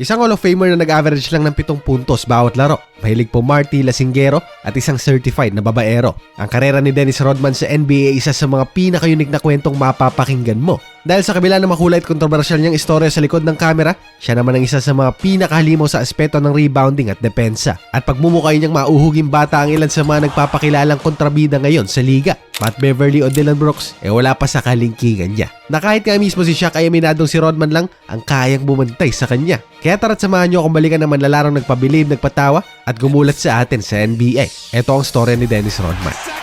Isang Hall of Famer na nag-average lang ng 7 puntos bawat laro. Mahilig po Marty Lasinggero at isang certified na babaero. Ang karera ni Dennis Rodman sa NBA ay isa sa mga pinaka-unique na kwentong mapapakinggan mo. Dahil sa kabila ng makulay at kontrobersyal niyang istorya sa likod ng kamera, siya naman ang isa sa mga pinakahalimaw sa aspeto ng rebounding at depensa. At pagmumukay niyang mauhuging bata ang ilan sa mga nagpapakilalang kontrabida ngayon sa liga. Pat Beverly o Dylan Brooks, eh wala pa sa kalingkingan niya. Na kahit nga mismo si Shaq ay aminadong si Rodman lang ang kayang bumantay sa kanya. Kaya tara't samahan niyo kung balikan ng manlalarong nagpabilib, nagpatawa at gumulat sa atin sa NBA. Ito ang story ni Dennis Rodman.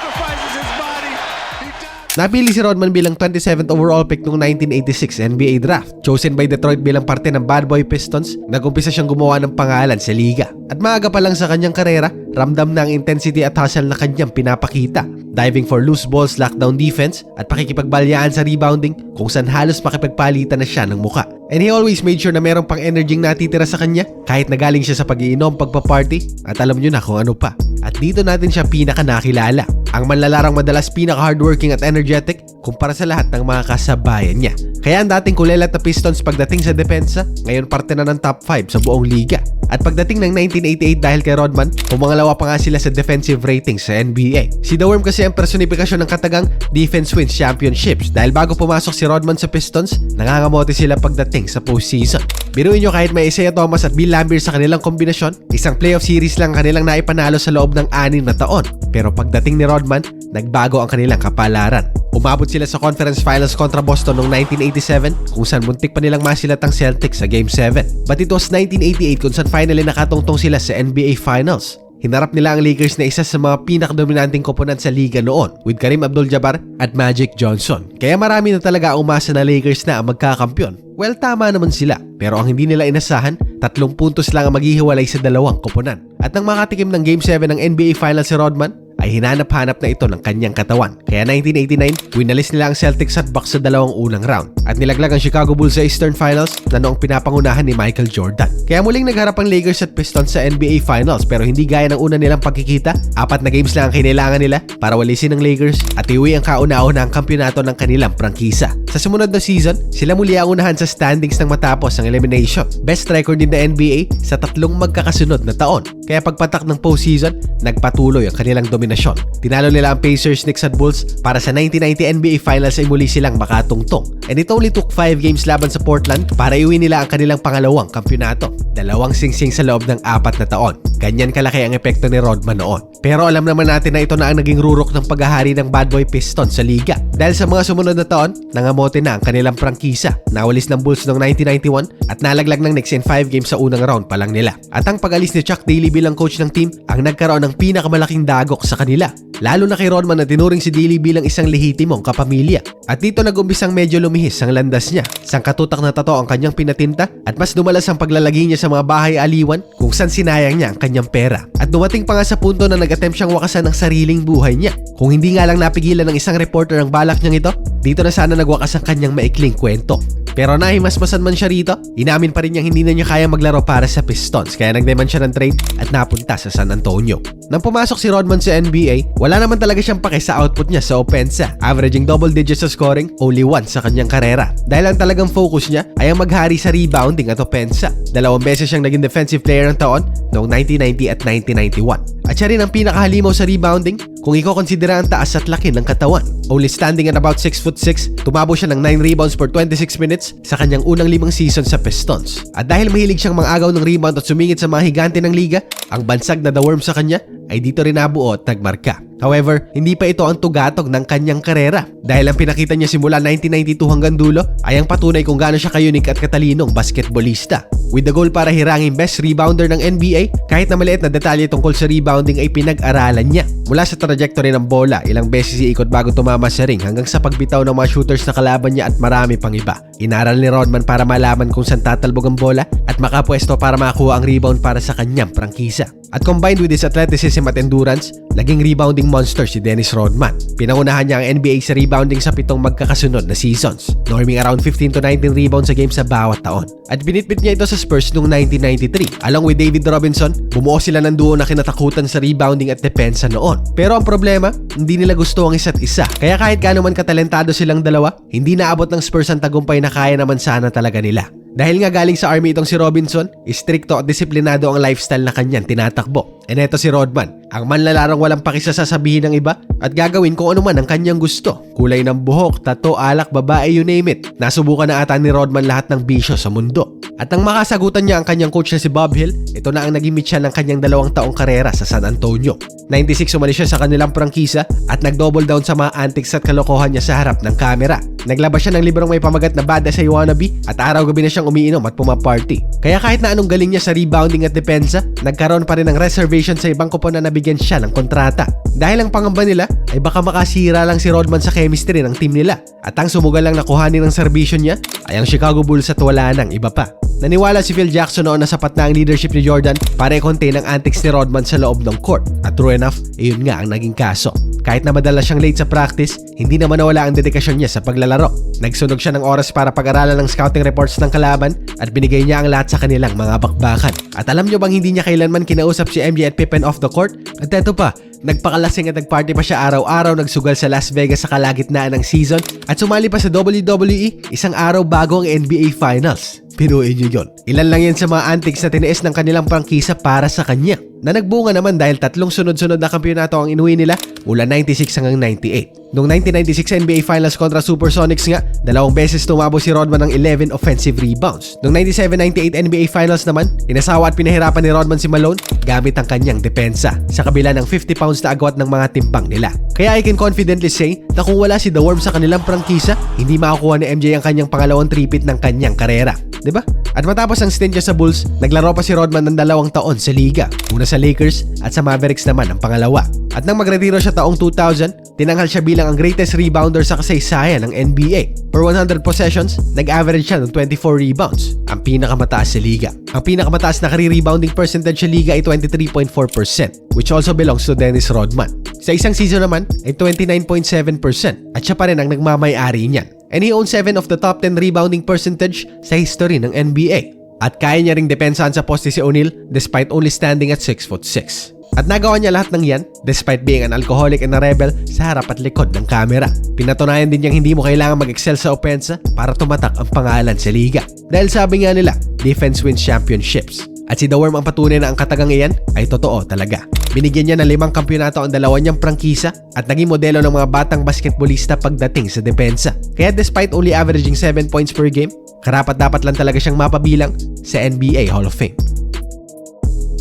Napili si Rodman bilang 27th overall pick noong 1986 NBA draft. Chosen by Detroit bilang parte ng Bad Boy Pistons, nagumpisa siyang gumawa ng pangalan sa liga. At maaga pa lang sa kanyang karera, ramdam na ang intensity at hustle na kanyang pinapakita. Diving for loose balls, lockdown defense, at pakikipagbalyaan sa rebounding kung saan halos makipagpalitan na siya ng muka. And he always made sure na merong pang energy natitira sa kanya kahit nagaling siya sa pag-iinom, pagpa-party, at alam nyo na kung ano pa. At dito natin siya pinaka nakilala. Ang manlalarang madalas pinaka hardworking at energetic kumpara sa lahat ng mga kasabayan niya. Kaya ang dating kulelat na Pistons pagdating sa depensa, ngayon parte na ng top 5 sa buong liga. At pagdating ng 1988 dahil kay Rodman, pumangalawa pa nga sila sa defensive ratings sa NBA. Si The Worm kasi ang personifikasyon ng katagang defense wins championships dahil bago pumasok si Rodman sa Pistons, nangangamote sila pagdating sa postseason. Biruin nyo kahit may Isaiah Thomas at Bill Laimbeer sa kanilang kombinasyon, isang playoff series lang kanilang naipanalo sa loob ng anim na taon. Pero pagdating ni Rodman, nagbago ang kanilang kapalaran. Umabot sila sa conference finals kontra Boston noong 1987 kung saan muntik pa nilang masilat ang Celtics sa Game 7. But it was 1988 kung saan finally nakatungtong sila sa NBA Finals. Hinarap nila ang Lakers na isa sa mga pinakadominanting koponan sa liga noon with Karim Abdul-Jabbar at Magic Johnson. Kaya marami na talaga umasa na Lakers na ang magkakampiyon. Well, tama naman sila. Pero ang hindi nila inasahan, tatlong puntos lang ang maghihiwalay sa dalawang koponan. At nang makatikim ng Game 7 ng NBA Finals si Rodman, ay hinanap-hanap na ito ng kanyang katawan. Kaya 1989, winalis nila ang Celtics at Bucks sa dalawang unang round. At nilaglag ang Chicago Bulls sa Eastern Finals na noong pinapangunahan ni Michael Jordan. Kaya muling nagharap ang Lakers at Pistons sa NBA Finals pero hindi gaya ng una nilang pagkikita. Apat na games lang ang kinailangan nila para walisin ng Lakers at iwi ang kauna-una ang kampyonato ng kanilang prangkisa. Sa sumunod na season, sila muli ang unahan sa standings ng matapos ang elimination. Best record din ng NBA sa tatlong magkakasunod na taon. Kaya pagpatak ng postseason, nagpatuloy ang kanilang dominasyon. Tinalo nila ang Pacers, Knicks at Bulls para sa 1990 NBA Finals ay muli silang makatungtong. And it only took 5 games laban sa Portland para iwi nila ang kanilang pangalawang kampyonato. Dalawang singsing sa loob ng apat na taon. Ganyan kalaki ang epekto ni Rodman noon. Pero alam naman natin na ito na ang naging rurok ng paghahari ng Bad Boy Pistons sa liga. Dahil sa mga sumunod na taon, nangamote na ang kanilang prangkisa. Nawalis ng Bulls noong 1991 at nalaglag ng Knicks in 5 games sa unang round pa lang nila. At ang pag-alis ni Chuck Daly bilang coach ng team ang nagkaroon ng pinakamalaking dagok sa kanila. Lalo na kay Rodman na tinuring si Daly bilang isang lehitimong kapamilya. At dito nag-umpisang medyo lumihis ang landas niya. Sangkatutak na tato ang kanyang pinatinta at mas dumalas ang paglalagay niya sa mga bahay aliwan kung saan sinayang niya ang kanyang pera. At dumating pa nga sa punto na nag-attempt siyang wakasan ng sariling buhay niya. Kung hindi nga lang napigilan ng isang reporter ang balak niyang ito, dito na sana nagwakas ang kanyang maikling kwento. Pero nahimasmasan man siya rito, inamin pa rin niyang hindi na niya kaya maglaro para sa Pistons kaya nagdemand siya ng trade at napunta sa San Antonio. Nang pumasok si Rodman sa NBA, wala naman talaga siyang pake sa output niya sa opensa, averaging double digits sa scoring only once sa kanyang karera. Dahil ang talagang focus niya ay ang maghari sa rebounding at opensa. Dalawang beses siyang naging defensive player ng taon noong 1990 at 1991. At siya rin ang pinakahalimaw sa rebounding kung iko-considera ang taas at laki ng katawan. Only standing at about 6 foot 6, tumabo siya ng 9 rebounds per 26 minutes sa kanyang unang limang season sa Pistons. At dahil mahilig siyang mangagaw ng rebound at sumingit sa mga higante ng liga, ang bansag na The Worm sa kanya ay dito rin nabuo at nagmarka. However, hindi pa ito ang tugatog ng kanyang karera dahil ang pinakita niya simula 1992 hanggang dulo ay ang patunay kung gaano siya kayunik at katalinong basketballista. With the goal para hirangin best rebounder ng NBA, kahit na maliit na detalye tungkol sa rebounding ay pinag-aralan niya. Mula sa trajectory ng bola, ilang beses iikot bago tumama sa ring hanggang sa pagbitaw ng mga shooters na kalaban niya at marami pang iba. Inaral ni Rodman para malaman kung saan tatalbog ang bola at makapwesto para makakuha ang rebound para sa kanyang prangkisa. At combined with his athleticism at endurance, naging rebounding monster si Dennis Rodman. Pinangunahan niya ang NBA sa rebounding sa pitong magkakasunod na seasons, norming around 15 to 19 rebounds sa game sa bawat taon. At binitbit niya ito sa Spurs noong 1993. Along with David Robinson, bumuo sila ng duo na kinatakutan sa rebounding at depensa noon. Pero ang problema, hindi nila gusto ang isa't isa. Kaya kahit gaano man katalentado silang dalawa, hindi naabot ng Spurs ang tagumpay na kaya naman sana talaga nila. Dahil nga galing sa army itong si Robinson, istrikto at disiplinado ang lifestyle na kanyang tinatakbo. And eto si Rodman, ang manlalarang walang pakisasasabihin ng iba at gagawin kung ano man ang kanyang gusto. Kulay ng buhok, tato, alak, babae, you name it. Nasubukan na ata ni Rodman lahat ng bisyo sa mundo. At nang makasagutan niya ang kanyang coach na si Bob Hill, ito na ang naging mitya ng kanyang dalawang taong karera sa San Antonio. 96 umalis siya sa kanilang prangkisa at nag-double down sa mga antics at kalokohan niya sa harap ng kamera. Naglabas siya ng librong may pamagat na badass sa wannabe at araw-gabi na siyang umiinom at pumaparty. Kaya kahit na anong galing niya sa rebounding at depensa, nagkaroon pa rin ng reservation sa ibang kupon na nabigyan siya ng kontrata. Dahil ang pangamba nila ay baka makasira lang si Rodman sa chemistry ng team nila at ang sumugal lang na kuhanin ng serbisyo niya ay ang Chicago Bulls at wala ng iba pa. Naniwala si Phil Jackson noon na sapat na ang leadership ni Jordan para i-contain ang antics ni Rodman sa loob ng court. At true enough, iyon nga ang naging kaso. Kahit na madalas siyang late sa practice, hindi naman nawala ang dedikasyon niya sa paglalaro. Nagsunog siya ng oras para pag-aralan ng scouting reports ng kalaban at binigay niya ang lahat sa kanilang mga bakbakan. At alam niyo bang hindi niya kailanman kinausap si MJ at Pippen off the court? At eto pa, nagpakalasing at nagparty pa siya araw-araw nagsugal sa Las Vegas sa kalagitnaan ng season at sumali pa sa WWE isang araw bago ang NBA Finals. Pinuin niyo yon. Ilan lang yan sa mga antics na tiniis ng kanilang prangkisa para sa kanya. Na nagbunga naman dahil tatlong sunod-sunod na kampiyonato ang inuwi nila mula 96 hanggang 98. Noong 1996 NBA Finals kontra Supersonics nga, dalawang beses tumabo si Rodman ng 11 offensive rebounds. Noong 97-98 NBA Finals naman, inasawa at pinahirapan ni Rodman si Malone gamit ang kanyang depensa sa kabila ng 50 pounds na agwat ng mga timbang nila. Kaya I can confidently say na kung wala si The Worm sa kanilang prangkisa, hindi makakuha ni MJ ang kanyang pangalawang tripit ng kanyang karera. ba? At matapos ang stint niya sa Bulls, naglaro pa si Rodman ng dalawang taon sa liga. Una sa Lakers at sa Mavericks naman ang pangalawa. At nang magretiro siya taong 2000, tinanghal siya bilang ang greatest rebounder sa kasaysayan ng NBA. Per 100 possessions, nag-average siya ng 24 rebounds, ang pinakamataas sa liga. Ang pinakamataas na career-rebounding percentage sa liga ay 23.4%, which also belongs to Dennis Rodman. Sa isang season naman ay 29.7% at siya pa rin ang nagmamay-ari niyan. And he owns 7 of the top 10 rebounding percentage sa history ng NBA. At kaya niya ring depensahan sa poste si O'Neal despite only standing at 6 foot 6. At nagawa niya lahat ng yan despite being an alcoholic and a rebel sa harap at likod ng kamera. Pinatunayan din niyang hindi mo kailangan mag-excel sa opensa para tumatak ang pangalan sa liga. Dahil sabi nga nila, defense wins championships. At si The Worm ang patunay na ang katagang iyan ay totoo talaga. Binigyan niya ng limang kampyonato ang dalawa niyang prangkisa at naging modelo ng mga batang basketballista pagdating sa depensa. Kaya despite only averaging 7 points per game, karapat dapat lang talaga siyang mapabilang sa NBA Hall of Fame.